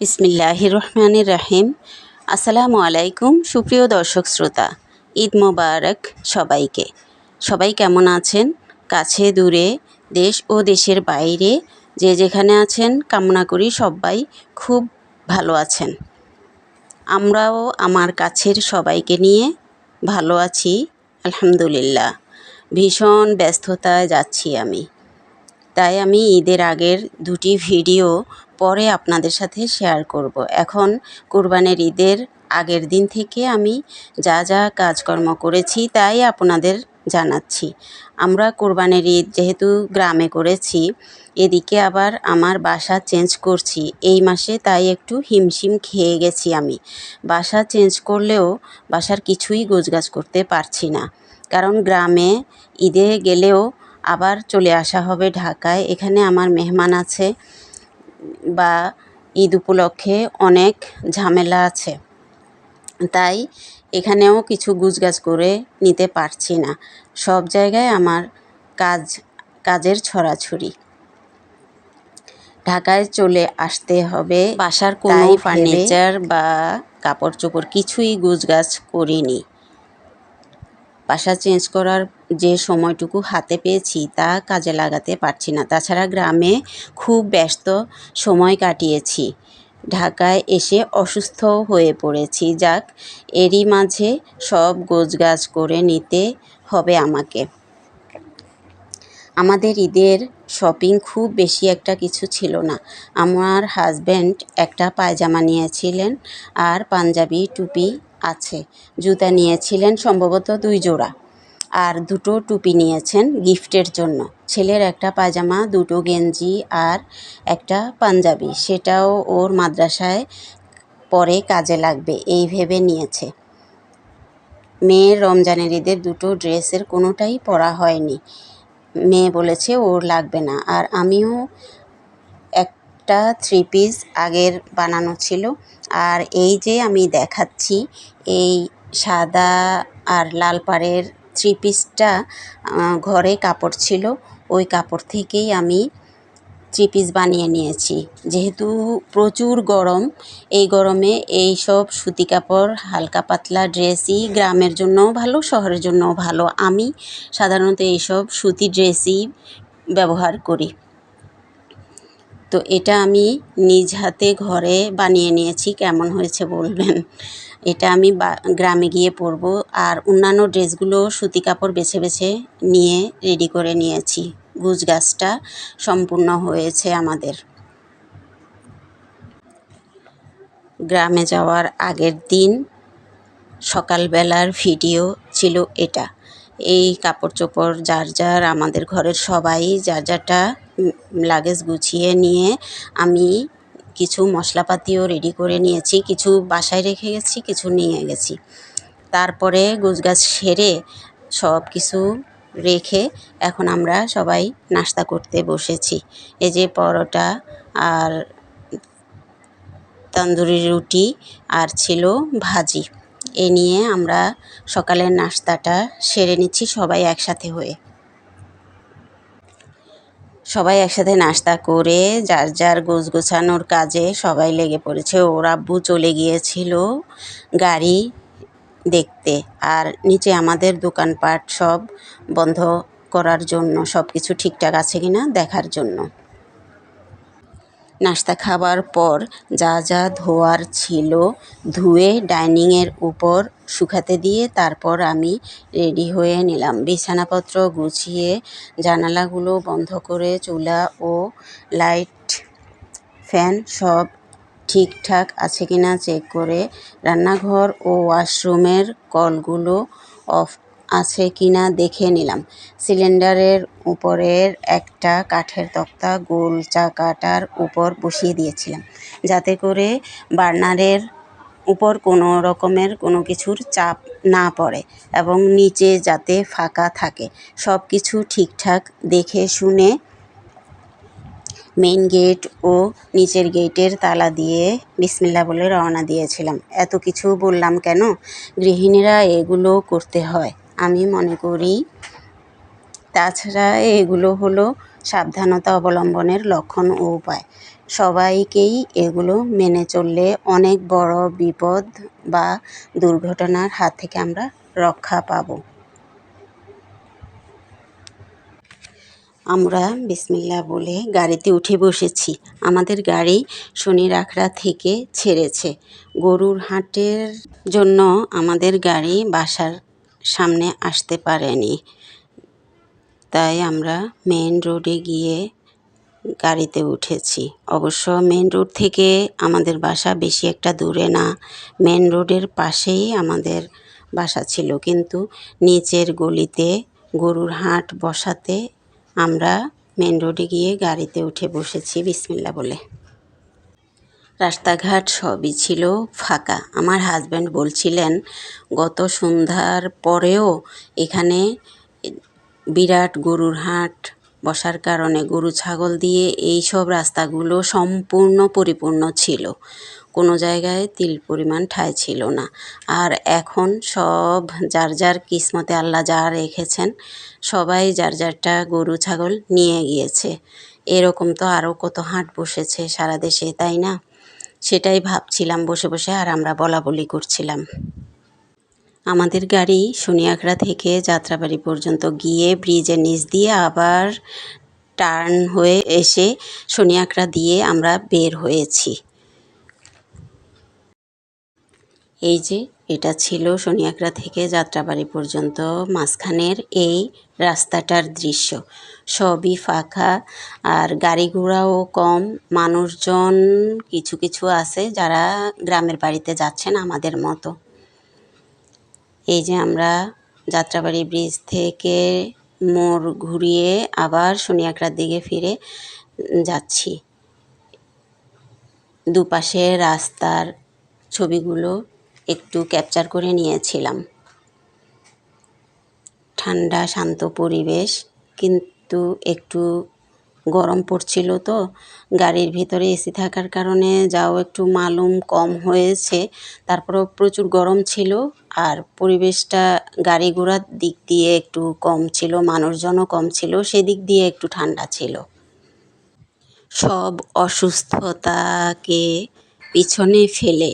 বিসমিল্লাহির রহমানির রাহিম। আসসালামু আলাইকুম, সুপ্রিয় দর্শক শ্রোতা। ঈদ মোবারক সবাইকে। সবাই কেমন আছেন? কাছে, দূরে, দেশ ও দেশের বাইরে, যে যেখানে আছেন, কামনা করি সবাই খুব ভালো আছেন। আমরাও আমার কাছের সবাইকে নিয়ে ভালো আছি, আলহামদুলিল্লাহ। ভীষণ ব্যস্ততায় যাচ্ছি আমি। তাই আমি ঈদের আগের দুটি ভিডিও পরে আপনাদের সাথে শেয়ার করব। এখন কোরবানের ঈদের আগের দিন থেকে আমি যা যা কাজকর্ম করেছি তাই আপনাদের জানাচ্ছি। আমরা কোরবানের ঈদ যেহেতু গ্রামে করেছি, এদিকে আবার আমার বাসা চেঞ্জ করছি। এই মাসে তাই একটু হিমশিম খেয়ে গেছি আমি। বাসা চেঞ্জ করলেও বাসার কিছুই গোছগাছ করতে পারছি না। কারণ গ্রামে ঈদে গেলেও আবার চলে আসা হবে ঢাকায়। এখানে আমার মেহমান আছে বা ঈদ উপলক্ষে অনেক ঝামেলা আছে। তাই এখানেও কিছু গুছগাছ করে নিতে পারছি না। সব জায়গায় আমার কাজ কাজের ছড়াছড়ি। ঢাকায় চলে আসতে হবে। বাসার কোনো ফার্নিচার বা কাপড় চোপড় কিছুই গুছগাছ করিনি। বাসা চেঞ্জ করার যে সময়টুকু হাতে পেয়েছি তা কাজে লাগাতে পারছি না। তাছাড়া গ্রামে খুব ব্যস্ত সময় কাটিয়েছি। ঢাকায় এসে অসুস্থ হয়ে পড়েছি। যাক, এরই মাঝে সব গোছগাছ করে নিতে হবে আমাকে। আমাদের ঈদের শপিং খুব বেশি একটা কিছু ছিল না। আমার হাজব্যান্ড একটা পায়জামা নিয়েছিলেন আর পাঞ্জাবি, টুপি আছে। জুতা নিয়েছিলেন, সম্ভবত দুই জোড়া। আর দুটো টুপি নিয়েছেন গিফটের জন্য। ছেলের একটা পায়জামা, দুটো গেঞ্জি আর একটা পাঞ্জাবি। সেটাও ওর মাদ্রাসায় পরে কাজে লাগবে, এই ভেবে নিয়েছে। মেয়ের রমজানের ঈদের দুটো ড্রেসের কোনোটাই পরা হয়নি। মেয়ে বলেছে, ওর লাগবে না। আর আমিও একটা থ্রি পিস আগের বানানো ছিল। আর এই যে আমি দেখাচ্ছি, এই সাদা আর লাল পাড়ের থ্রি পিসটা ঘরে কাপড় ছিল, ওই কাপড় থেকেই আমি থ্রি পিস বানিয়ে নিয়েছি। যেহেতু প্রচুর গরম, এই গরমে এই সব সুতি কাপড়, হালকা পাতলা ড্রেসই গ্রামের জন্যও ভালো, শহরের জন্যও ভালো। আমি সাধারণত এইসব সুতি ড্রেসই ব্যবহার করি। তো এটা আমি নিজ হাতে ঘরে বানিয়ে নিয়েছি, কেমন হয়েছে বলবেন। এটা আমি বা- গ্রামে গিয়ে পরবো। আর অন্যান্য ড্রেসগুলো সুতি কাপড় বেছে বেছে নিয়ে রেডি করে নিয়েছি। গুজ গাছটা সম্পূর্ণ হয়েছে আমাদের। গ্রামে যাওয়ার আগের দিন সকালবেলার ভিডিও ছিল এটা। এই কাপড় চোপড় যার যার আমাদের ঘরের সবাই, যার যারটা লাগেজ গুছিয়ে নিয়ে আমি কিছু মশলাপাতিও রেডি করে নিয়েছি, কিছু বাসায় রেখে গেছি, কিছু নিয়ে গেছি। তারপরে গোছগাছ সেরে সব কিছু রেখে এখন আমরা সবাই নাস্তা করতে বসেছি। এই যে পরোটা আর তন্দুরি রুটি আর ছিল ভাজি। এ নিয়ে আমরা সকালের নাস্তাটা সেরে নিচ্ছি সবাই একসাথে হয়ে। সবাই একসাথে নাস্তা করে, যার যার গোছ গোছানোর কাজে সবাই লেগে পড়েছে। ওর আব্বু চলে গিয়েছিল গাড়ি দেখতে আর নিচে আমাদের দোকানপাট সব বন্ধ করার জন্য সব কিছু ঠিকঠাক আছে কি না দেখার জন্য। নাস্তা খাবার পর যা যা ধোয়ার ছিল ধুয়ে ডাইনিংয়ের উপর শুকাতে দিয়ে তারপর আমি রেডি হয়ে নিলাম। বিছানাপত্র গুছিয়ে জানালাগুলো বন্ধ করে চুলা ও লাইট, ফ্যান সব ঠিকঠাক আছে কিনা চেক করে রান্নাঘর ও ওয়াশরুমের কলগুলো অফ আছে কিনা দেখে নিলাম। সিলিন্ডারের উপরের একটা কাঠের তক্তা গোল চাকাটার উপর বসিয়ে দিয়েছিলাম। যাতে করে বার্নারের উপর কোনো রকমের কোনো কিছুর চাপ না পড়ে এবং নিচে যাতে ফাঁকা থাকে। সব কিছু ঠিকঠাক দেখে শুনে মেন গেট ও নিচের গেটের তালা দিয়ে বিসমিল্লা বলে রওনা দিয়েছিলাম। এত কিছু বললাম কেন? গৃহিণীরা এগুলো করতে হয়। আমি মনে করি। তাছাড়া এগুলো হলো সাবধানতা অবলম্বনের লক্ষণ ও উপায়। সবাইকেই এগুলো মেনে চললে অনেক বড় বিপদ বা দুর্ঘটনার হাত থেকে আমরা রক্ষা পাবো। আমরা বিসমিল্লা বলে গাড়িতে উঠে বসেছি। আমাদের গাড়ি শনি রাখড়া থেকে ছেড়েছে। গরুর হাটের জন্য আমাদের গাড়ি বাসার সামনে আসতে পারেনি। তাই আমরা মেন রোডে গিয়ে গাড়িতে উঠেছি। অবশ্য মেন রোড থেকে আমাদের বাসা বেশি একটা দূরে না। মেন রোডের পাশেই আমাদের বাসা ছিল। কিন্তু নিচের গলিতে গরুর হাট বসাতে আমরা মেন রোডে গিয়ে গাড়িতে উঠে বসেছি। বিসমিল্লা বলে। রাস্তাঘাট সবই ছিল ফাঁকা। আমার হাজব্যান্ড বলছিলেন, গত সন্ধ্যার পরেও এখানে বিরাট গরুর হাট বসার কারণে গরু ছাগল দিয়ে এই সব রাস্তাগুলো সম্পূর্ণ পরিপূর্ণ ছিল। কোনো জায়গায় তিল পরিমাণ ঠাঁই ছিল না। আর এখন সব যার যার কিসমতে আল্লাহ যা রেখেছেন, সবাই যার যারটা গরু ছাগল নিয়ে গিয়েছে। এরকম তো আরও কত হাট বসেছে সারা দেশে, তাই না? সেটাই ভাবছিলাম বসে বসে আর আমরা বলা বলি করছিলাম। আমাদের গাড়ি শনিয়াখড়া থেকে যাত্রাবাড়ি পর্যন্ত গিয়ে ব্রিজের নিচ দিয়ে আবার টার্ন হয়ে এসে শনিয়াখড়া দিয়ে আমরা বের হয়েছি। এই যে এটা ছিল শনিয়াকড়া থেকে যাত্রাবাড়ি পর্যন্ত। মাঝখানের এই রাস্তাটার দৃশ্য। সবই ফাঁকা আর গাড়ি ঘোড়াও কম। মানুষজন কিছু কিছু আছে যারা গ্রামের বাড়িতে যাচ্ছেন আমাদের মতো। এই যে আমরা যাত্রাবাড়ি ব্রিজ থেকে মোড় ঘুরিয়ে আবার শনিয়াকড়ার দিকে ফিরে যাচ্ছি। দুপাশে রাস্তার ছবিগুলো একটু ক্যাপচার করে নিয়েছিলাম। ঠান্ডা, শান্ত পরিবেশ, কিন্তু একটু গরম পড়ছিল তো। গাড়ির ভিতরে এসি থাকার কারণে যাও একটু মালুম কম হয়েছে। তারপরেও প্রচুর গরম ছিল আর পরিবেশটা গাড়ি ঘোড়ার দিক দিয়ে একটু কম ছিল, মানুষজনও কম ছিল, সেদিক দিয়ে একটু ঠান্ডা ছিল। সব অসুস্থতাকে পিছনে ফেলে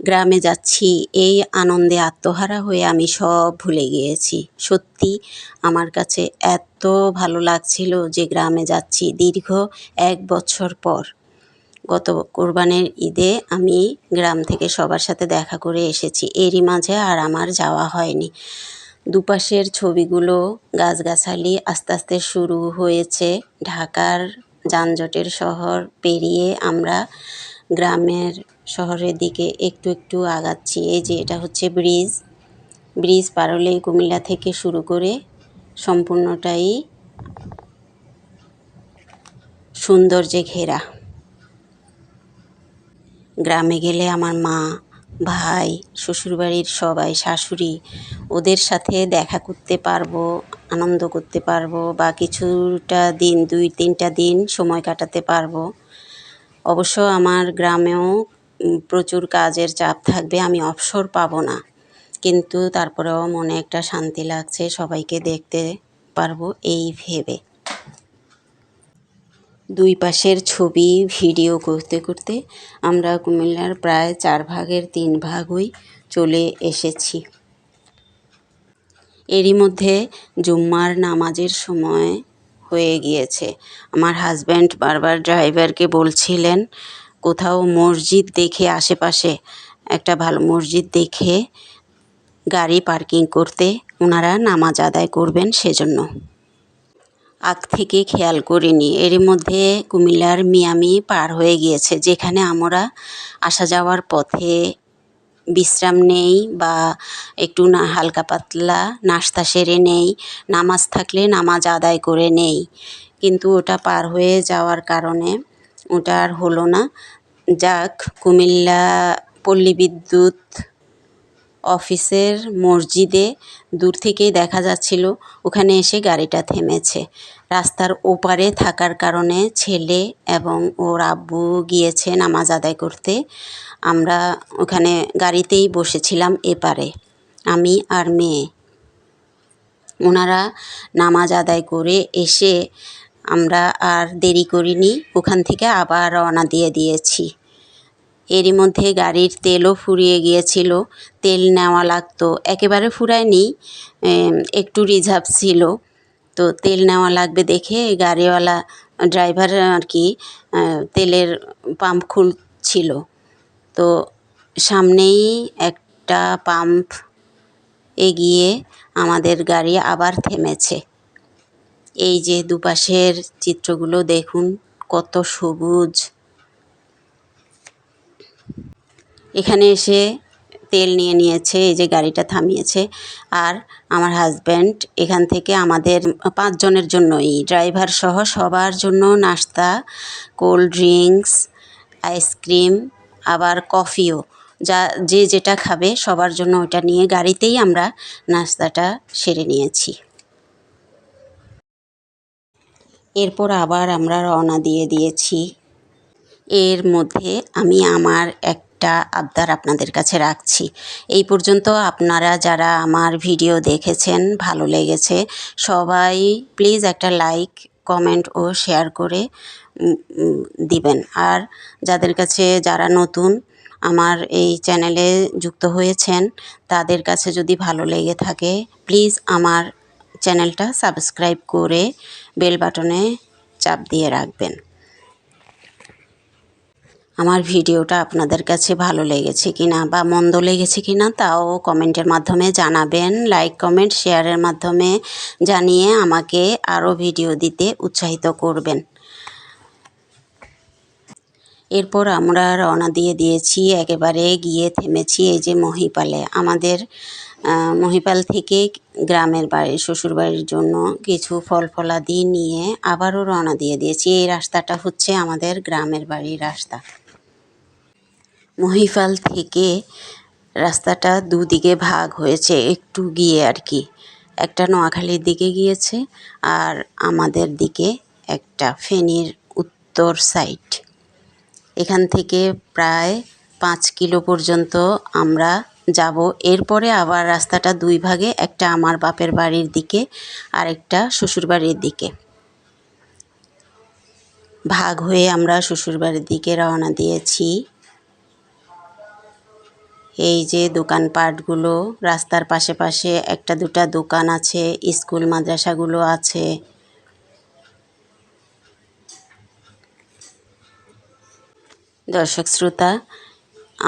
গ্রামে যাচ্ছি, এই আনন্দে আত্মহারা হয়ে আমি সব ভুলে গিয়েছি। সত্যি, আমার কাছে এত ভালো লাগছিল যে গ্রামে যাচ্ছি দীর্ঘ এক বছর পর। গত কোরবানের ঈদে আমি গ্রাম থেকে সবার সাথে দেখা করে এসেছি। এরই মাঝে আর আমার যাওয়া হয়নি। দুপাশের ছবিগুলো গাছগাছালি আস্তে আস্তে শুরু হয়েছে। ঢাকার যানজটের শহর পেরিয়ে আমরা গ্রামের শহরের দিকে একটু একটু আগাচ্ছি। এই যে এটা হচ্ছে ব্রিজ। ব্রিজ পার হলেই কুমিল্লা থেকে শুরু করে সম্পূর্ণটাই সৌন্দর্যে ঘেরা। গ্রামে গেলে আমার মা, ভাই, শ্বশুরবাড়ির সবাই, শাশুড়ি, ওদের সাথে দেখা করতে পারব, আনন্দ করতে পারব বা কিছুটা দিন, দুই, তিনটা দিন সময় কাটাতে পারব। অবশ্য আমার গ্রামেও প্রচুর কাজের চাপ থাকবে, আমি অবসর পাবো না। কিন্তু তারপরেও মনে একটা শান্তি লাগছে, সবাইকে দেখতে পারব এই ভেবে। দুই পাশের ছবি ভিডিও করতে করতে আমরা কুমিল্লার প্রায় চার ভাগের তিন ভাগই চলে এসেছি। এরই মধ্যে জুম্মার নামাজের সময় হয়ে গিয়েছে। আমার হাজব্যান্ড বারবার ড্রাইভারকে বলছিলেন কোথাও মসজিদ দেখে আশেপাশে, একটা ভালো মসজিদ দেখে গাড়ি পার্কিং করতে ওনারা নামাজ আদায় করবেন সেজন্য। আগ থেকে খেয়াল করিনি। এর মধ্যে কুমিল্লার মিয়ামি পার হয়ে গিয়েছে, যেখানে আমরা আসা যাওয়ার পথে বিশ্রাম নেই বা একটু না, হালকা পাতলা নাস্তা সেরে নেই, নামাজ থাকলে নামাজ আদায় করে নেই। কিন্তু ওটা পার হয়ে যাওয়ার কারণে ওটা আর হলো না। যাক, কুমিল্লা পল্লী বিদ্যুৎ অফিসের মসজিদে দূর থেকেই দেখা যাচ্ছিল, ওখানে এসে গাড়িটা থেমেছে। রাস্তার ওপারে থাকার কারণে ছেলে এবং ওর আব্বু গিয়েছে নামাজ আদায় করতে। আমরা ওখানে গাড়িতেই বসেছিলাম এপারে, আমি আর মেয়ে। ওনারা নামাজ আদায় করে এসে আমরা আর দেরি করিনি, ওখান থেকে আবার রওনা দিয়ে দিয়েছি। এরই মধ্যে গাড়ির তেলও ফুরিয়ে গিয়েছিল, তেল নেওয়া লাগতো। একেবারে ফুরায়নি একটু রিজার্ভ ছিল। তো তেল নেওয়া লাগবে দেখে গাড়িওয়ালা ড্রাইভার আর কি তেলের পাম্প খুলছিল। তো সামনেই একটা পাম্প এগিয়ে আমাদের গাড়ি আবার থেমেছে। এই যে দুপাশের চিত্রগুলো দেখুন, কত সবুজ। এখানে এসে তেল নিয়ে নিয়েছে, এই যে গাড়িটা থামিয়েছে। আর আমার হাজব্যান্ড এখান থেকে আমাদের পাঁচজনের জন্যই, ড্রাইভার সহ সবার জন্য নাস্তা, কোল্ড ড্রিঙ্কস, আইসক্রিম, আবার কফিও। যা, যে যেটা খাবে সবার জন্য ওটা নিয়ে গাড়িতেই আমরা নাস্তাটা সেরে নিয়েছি। এরপর আবার আমরা রওনা দিয়ে দিয়েছি। এর মধ্যে আমি আমার একটা আবদার আপনাদের কাছে রাখছি। এই পর্যন্ত আপনারা যারা আমার ভিডিও দেখেছেন, ভালো লেগেছে, সবাই প্লিজ একটা লাইক, কমেন্ট ও শেয়ার করে দিবেন। আর যাদের কাছে যারা নতুন আমার এই চ্যানেলে যুক্ত হয়েছেন, তাদের কাছে যদি ভালো লেগে থাকে, প্লিজ আমার চ্যানেলটা সাবস্ক্রাইব করে বেল বাটনে চাপ দিয়ে রাখবেন। আমার ভিডিওটা আপনাদের কাছে ভালো লেগেছে কিনা বা মন্দ লেগেছে কিনা তাও কমেন্টের মাধ্যমে জানাবেন। লাইক কমেন্ট শেয়ারের মাধ্যমে জানিয়ে আমাকে আরও ভিডিও দিতে উৎসাহিত করবেন। এরপর আমরা রওনা দিয়ে দিয়েছি, একেবারে গিয়ে থেমেছি এই যে মহিপালে। আমাদের মহিপাল থেকে গ্রামের বাড়ি শ্বশুরবাড়ির জন্য কিছু ফল ফলাদি নিয়ে আবারও রওনা দিয়ে দিয়েছি। এই রাস্তাটা হচ্ছে আমাদের গ্রামের বাড়ির রাস্তা। মহিপাল থেকে রাস্তাটা দুদিকে ভাগ হয়েছে, একটু গিয়ে আর কি। একটা নোয়াখালীর দিকে গিয়েছে আর আমাদের দিকে একটা ফেনীর উত্তর সাইড এখান থেকে প্রায় পাঁচ কিলো পর্যন্ত আমরা যাব। এরপরে আবার রাস্তাটা দুই ভাগে, একটা আমার বাপের বাড়ির দিকে আর একটা শ্বশুরবাড়ির দিকে। ভাগ হয়ে আমরা শ্বশুরবাড়ির দিকে রওনা দিয়েছি। এই যে দোকানপাটগুলো রাস্তার পাশে পাশে একটা দুটা দোকান আছে, স্কুল, মাদ্রাসাগুলো আছে। দর্শক শ্রোতা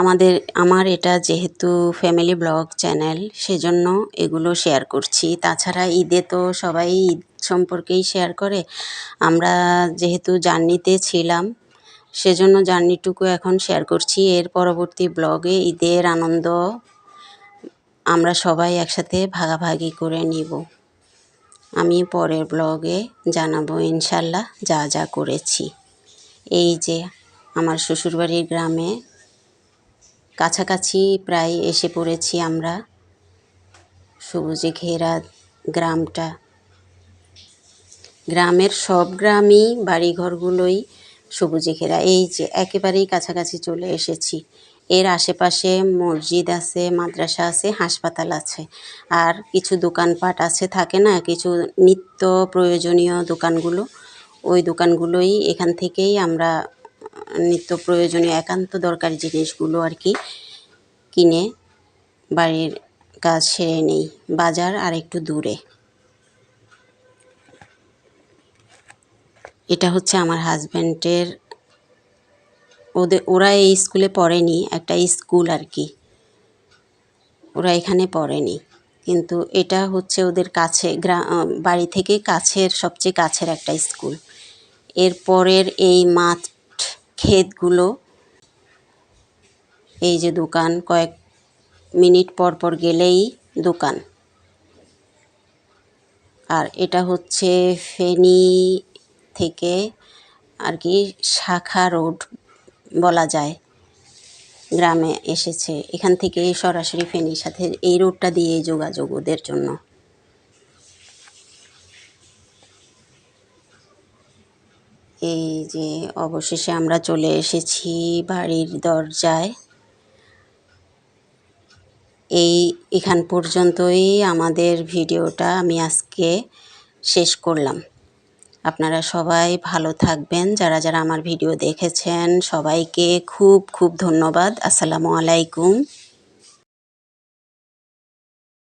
আমাদের, আমার এটা যেহেতু ফ্যামিলি ব্লগ চ্যানেল সেজন্য এগুলো শেয়ার করছি। তাছাড়া ঈদে তো সবাই ঈদ সম্পর্কেই শেয়ার করে। আমরা যেহেতু জার্নিতে ছিলাম, সেজন্য জার্নিটুকু এখন শেয়ার করছি। এর পরবর্তী ব্লগে ঈদের আনন্দ আমরা সবাই একসাথে ভাগাভাগি করে নিব। আমি পরের ব্লগে জানাব ইনশাল্লাহ যা যা করেছি। এই যে আমার শ্বশুরবাড়ির গ্রামে কাছাকাছি প্রায় এসে পড়েছি আমরা। সবুজে ঘেরা গ্রামটা। গ্রামের সব গ্রামই, বাড়িঘরগুলোই সবুজে ঘেরা। এই যে একেবারেই কাছাকাছি চলে এসেছি। এর আশেপাশে মসজিদ আছে, মাদ্রাসা আছে, হাসপাতাল আছে। আর কিছু দোকানপাট আছে, থাকে না? কিছু নিত্য প্রয়োজনীয় দোকানগুলো। ওই দোকানগুলোই এখান থেকেই আমরা নিত্য প্রয়োজনীয় একান্ত দরকারি জিনিসগুলো আর কি কিনে বাড়ির কাজ সেরে নেই। বাজার আর একটু দূরে। এটা হচ্ছে আমার হাজব্যান্ডের ওদের ওরা এই স্কুলে পড়েনি, একটা স্কুল আর কি। ওরা এখানে পড়েনি। কিন্তু এটা হচ্ছে ওদের কাছে বাড়ি থেকে কাছের, সবচেয়ে কাছের একটা স্কুল। এরপরের এই মাঠ ক্ষেতগুলো। এই যে দোকান, কয়েক মিনিট পর পর গেলেই দোকান। আর এটা হচ্ছে ফেনী থেকে আর কি শাখা রোড বলা যায়। গ্রামে এসেছে। এখান থেকে সরাসরি ফেনীর সাথে এই রোডটা দিয়ে যোগাযোগ ওদের জন্য। এই যে অবশেষে আমরা চলে এসেছি বাড়ির দরজায়। এই এখান পর্যন্তই আমাদের ভিডিওটা আমি আজকে শেষ করলাম। আপনারা সবাই ভালো থাকবেন। যারা যারা আমার ভিডিও দেখেছেন, সবাইকে খুব খুব ধন্যবাদ। আসসালামু আলাইকুম।